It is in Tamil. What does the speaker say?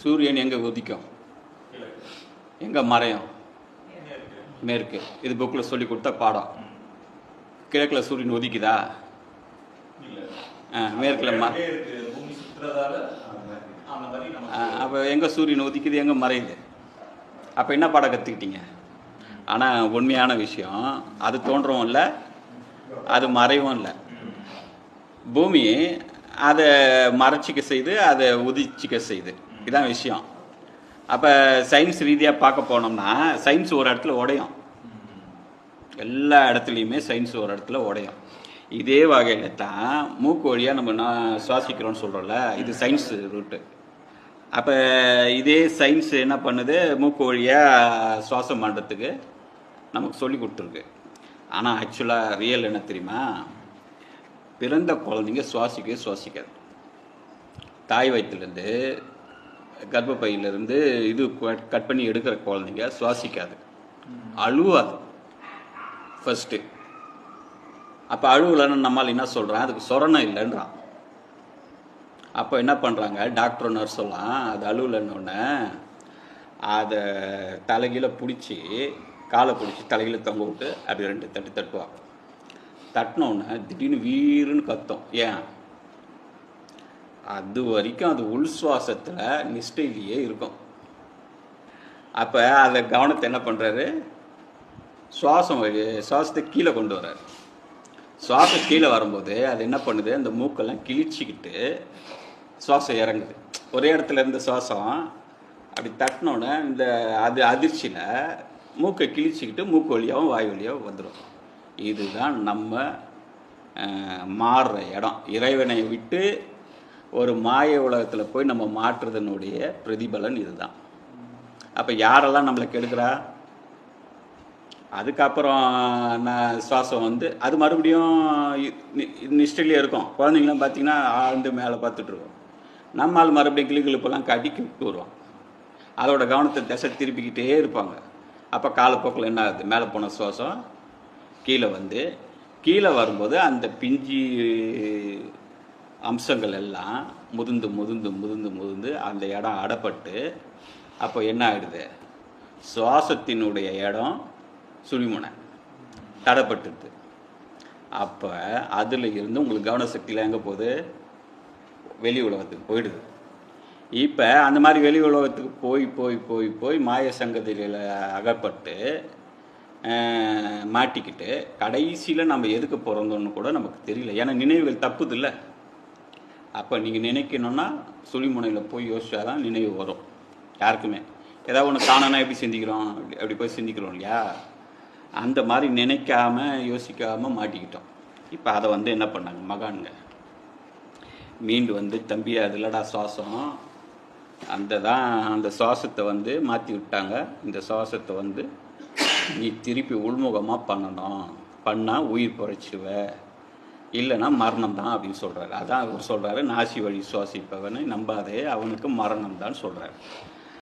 சூரியன் எங்கே உதிக்கும்? எங்கே மறையும்? மேற்கு. இது புக்கில் சொல்லி கொடுத்த பாடம். கிழக்கில் சூரியன் உதிக்குதா? ஆ, மேற்குல ம அப்போ எங்கே சூரியன் உதிக்குது எங்கே மறையுது? அப்போ என்ன பாடம் கற்றுக்கிட்டீங்க ஆனால் உண்மையான விஷயம் அது தோன்றவும் இல்லை அது மறைவும் இல்லை. பூமி அதை மறைச்சிக்க செய்து அதை உதிச்சிக்க செய்து. இதுதான் விஷயம். அப்போ சயின்ஸ் ரீதியாக பார்க்க போனோம்னா சயின்ஸ் ஒரு இடத்துல உடையும். எல்லா இடத்துலையுமே சயின்ஸ் ஒரு இடத்துல உடையும். இதே வகையில் தான் மூக்கு வழியாக நம்ம நான் சுவாசிக்கிறோம்னு சொல்கிறோம்ல இது சயின்ஸ் ரூட்டு அப்போ இதே சயின்ஸ் என்ன பண்ணுது? மூக்கு வழியாக சுவாசம் பண்ணுறதுக்கு நமக்கு சொல்லி கொடுத்துருக்கு. ஆனால் ஆக்சுவலாக ரியல் என்ன தெரியுமா? பிறந்த குழந்தைங்க சுவாசிக்கவே சுவாசிக்காது. தாய் வயிற்றுலேருந்து கர்ப்பப்பையிலேருந்து இது கட் பண்ணி எடுக்கிற குழந்தைங்க சுவாசிக்காது. அழுவாது. ஃபஸ்ட்டு அப்போ அழுவலன்னு நம்மால் என்ன சொல்கிறான் அதுக்கு சொரணம் இல்லைன்றான். அப்போ என்ன பண்ணுறாங்க டாக்டர் நர்ஸெல்லாம் அது அழுவலன்னொன்னே அதை தலைகீழ பிடிச்சி காலை பிடிச்சி தலைகீழ தொங்க விட்டு அப்படி ரெண்டு தட்டு தட்டுவாங்க தட்டினோடனே திடீர்னு வீருன்னு கத்தும். ஏன்? அது வரைக்கும் அது உள் சுவாசத்தில் நிஷ்டையிலேயே இருக்கும். அப்போ அதை கவனத்தை என்ன பண்ணுறாரு சுவாசம் வழி சுவாசத்தை கீழே கொண்டு வர்றாரு. சுவாசம் கீழே வரும்போது அது என்ன பண்ணுது? அந்த மூக்கெல்லாம் கிழிச்சிக்கிட்டு சுவாசம் இறங்குது. ஒரே இடத்துல இருந்த சுவாசம் அப்படி தட்டினோன்னே இந்த அது அதிர்ச்சியில் மூக்கை கிழிச்சிக்கிட்டு மூக்கு வழியாகவும் வாய் வழியாகவும் வந்துடும் இதுதான் நம்ம மாறுற இடம். இறைவனை விட்டு ஒரு மாய உலகத்தில் போய் நம்ம மாற்றுறதனுடைய பிரதிபலன் இதுதான். அப்போ யாரெல்லாம் நம்மளை கெடுக்கிறா? அதுக்கப்புறம் நான் சுவாசம் வந்து அது மறுபடியும் நிஷ்டிலே இருக்கும். குழந்தைங்களாம் பார்த்தீங்கன்னா ஆழ்ந்து மேலே பார்த்துட்ருக்கோம் நம்மால் மறுபடியும் கிளி கிளிப்பெல்லாம் காட்டி விட்டு வருவோம் அதோட கவனத்தை திசை திருப்பிக்கிட்டே இருப்பாங்க. அப்போ காலப்போக்கில் என்ன ஆகுது? மேலே போன சுவாசம் கீழே வந்து கீழே வரும்போது அந்த பிஞ்சி அம்சங்கள் எல்லாம் முதிர்ந்து முதிர்ந்து முதிர்ந்து முதிர்ந்து அந்த இடம் அடப்பட்டு அப்போ என்ன ஆகிடுது சுவாசத்தினுடைய இடம் சுழிமுனை தடைப்பட்டுருது அப்போ அதில் இருந்து உங்களுக்கு கவன சக்தியில் எங்கே போகுது? வெளி உலகத்துக்கு போயிடுது. இப்போ அந்த மாதிரி வெளி உலகத்துக்கு போய் போய் போய் போய் மாய சங்கதியில் அகப்பட்டு மாட்டிக்கிட்டு கடைசியில் நம்ம எதுக்கு பிறந்தோன்னு கூட நமக்கு தெரியல. ஏன்னா நினைவுகள் தப்புது இல்லை அப்போ நீங்கள் நினைக்கணும்னா சுழிமுனையில் போய் யோசிச்சா தான் நினைவு வரும். யாருக்குமே. ஏதாவது ஒன்று காணனா எப்படி சிந்திக்கிறோம்? அப்படி அப்படி போய் சிந்திக்கிறோம் இல்லையா? அந்த மாதிரி நினைக்காம யோசிக்காமல் மாட்டிக்கிட்டோம். இப்போ அதை வந்து என்ன பண்ணாங்க? மகானுங்க. மீண்டு வந்து தம்பி அது இல்லடா சுவாசம். அந்த தான் அந்த சுவாசத்தை வந்து மாற்றி விட்டாங்க. இந்த சுவாசத்தை வந்து நீ திருப்பி உள்முகமாக பண்ணணும். பண்ணால் உயிர் பிழைச்சிடுவ இல்லைன்னா மரணம் தான் அப்படின்னு சொல்கிறாரு அதான் அவர் சொல்கிறாரு நாசி வழி சுவாசிப்பவனை நம்பாதே அவனுக்கு மரணம் தான் சொல்கிறாரு